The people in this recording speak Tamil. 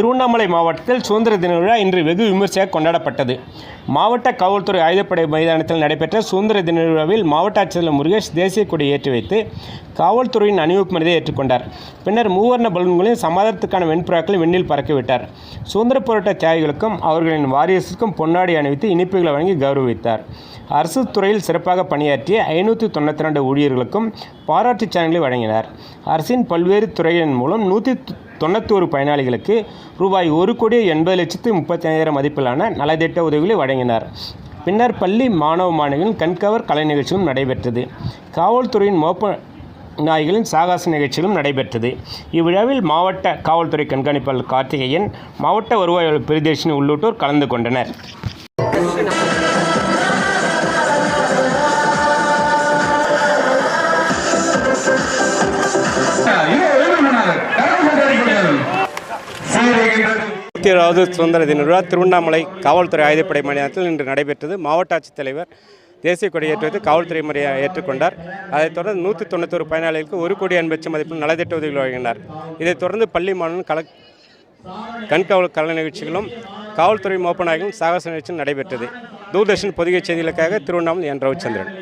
திருவண்ணாமலை மாவட்டத்தில் சுதந்திர தின விழா இன்று வெகு விமர்சையாக கொண்டாடப்பட்டது. மாவட்ட காவல்துறை ஆயுதப்படை மைதானத்தில் நடைபெற்ற சுதந்திர தின விழாவில் மாவட்ட ஆட்சியர் முருகேஷ் தேசிய கொடி ஏற்றி வைத்து காவல்துறையின் அணிவகுப்பு மனிதை ஏற்றுக்கொண்டார். பின்னர் மூவர்ண பலூன்களையும் சமாதானத்துக்கான வெண்புறாக்களை விண்ணில் பறக்கவிட்டார் சுதந்திர போராட்ட தியாகிகளுக்கும் அவர்களின் வாரியஸுக்கும் பொன்னாடி அணிவித்து இனிப்புகளை வழங்கி கௌரவித்தார். அரசு துறையில் சிறப்பாக பணியாற்றிய ஐநூற்றி தொண்ணூற்றி ரெண்டு ஊழியர்களுக்கும் பாராட்டுச் சேனல்களை வழங்கினார். அரசின் பல்வேறு துறைகளின் மூலம் நூற்றி தொண்ணூத்தோரு பயனாளிகளுக்கு ரூபாய் ஒரு கோடி எண்பது லட்சத்து முப்பத்தி மதிப்பிலான நலத்திட்ட உதவிகளை வழங்கினார். பின்னர் பள்ளி மாணவ மாணவியின் கண்கவர் கலை நிகழ்ச்சியும் நடைபெற்றது. காவல்துறையின் மோப்ப நாய்களின் சாகச நிகழ்ச்சிகளும் நடைபெற்றது. இவ்விழாவில் மாவட்ட காவல்துறை கண்காணிப்பாளர் கார்த்திகேயன் மாவட்ட வருவாய் அலுவலர் உள்ளிட்டோர் கலந்து கொண்டனர். இருபத்தி சுதந்திர தின விழா திருவண்ணாமலை காவல்துறை ஆயுதப்படை மைதானத்தில் இன்று நடைபெற்றது. மாவட்ட ஆட்சித்தலைவர் தேசிய கொடி ஏற்றுவது காவல்துறை முறையை ஏற்றுக்கொண்டார். அதைத் தொடர்ந்து நூற்றி தொண்ணூத்தொரு பயனாளிகளுக்கு ஒரு கோடி எண்பது மதிப்பில் நலத்திட்ட உதவிகள் வழங்கினார். இதைத் தொடர்ந்து பள்ளி மாணவன் கல கண்காவல் கலை நிகழ்ச்சிகளும் காவல்துறை மோப்பநாயகம் சாகச நிகழ்ச்சியும் நடைபெற்றது. தூர்தர்ஷன் பொதிகை செய்திகளுக்காக திருவண்ணாமலை என். ரவிச்சந்திரன்.